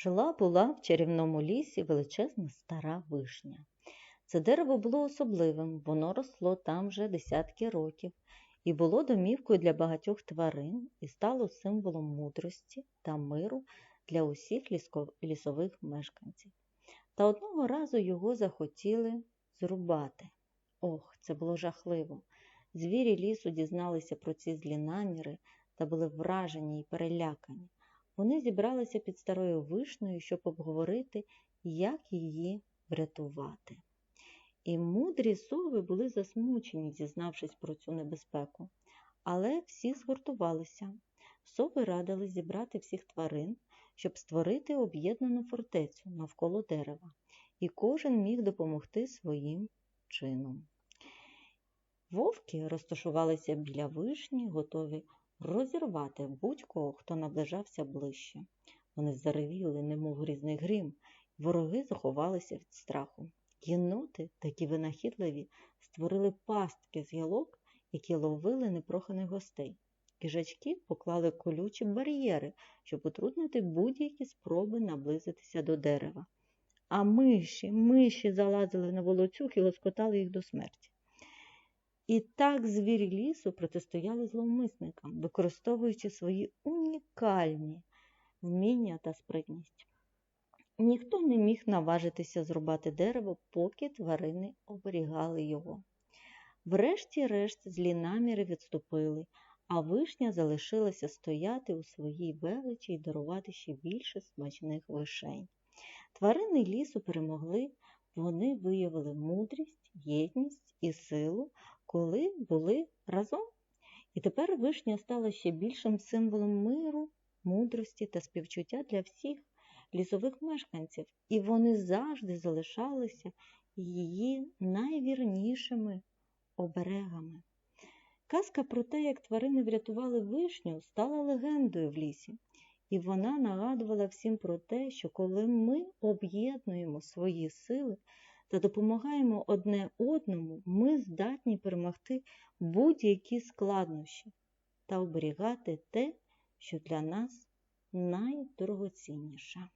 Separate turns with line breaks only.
Жила була в чарівному лісі величезна стара вишня. Це дерево було особливим, воно росло там вже десятки років і було домівкою для багатьох тварин і стало символом мудрості та миру для усіх лісових мешканців. Та одного разу його захотіли зрубати. Ох, це було жахливо. Звірі лісу дізналися про ці злі наміри та були вражені і перелякані. Вони зібралися під старою вишнею, щоб обговорити, як її врятувати. І мудрі сови були засмучені, дізнавшись про цю небезпеку. Але всі згуртувалися. Сови радили зібрати всіх тварин, щоб створити об'єднану фортецю навколо дерева, і кожен міг допомогти своїм чином. Вовки розташувалися біля вишні, готові розірвати будь-кого, хто наближався ближче. Вони заревіли, немов грізний грім, вороги заховалися від страху. Єноти, такі винахідливі, створили пастки з гілок, які ловили непроханих гостей. Кижачки поклали колючі бар'єри, щоб утруднити будь-які спроби наблизитися до дерева. А миші, миші залазили на волоцюг і лоскотали їх до смерті. І так звірі лісу протистояли зловмисникам, використовуючи свої унікальні вміння та спритність. Ніхто не міг наважитися зрубати дерево, поки тварини оберігали його. Врешті-решт злі наміри відступили, а вишня залишилася стояти у своїй величі й дарувати ще більше смачних вишень. Тварини лісу перемогли, вони виявили мудрість, єдність і силу, коли були разом. І тепер вишня стала ще більшим символом миру, мудрості та співчуття для всіх лісових мешканців, і вони завжди залишалися її найвірнішими оберегами. Казка про те, як тварини врятували вишню, стала легендою в лісі, і вона нагадувала всім про те, що коли ми об'єднуємо свої сили та допомагаємо одне одному, ми здатні перемогти будь-які складнощі та оберігати те, що для нас найдорогоцінніше.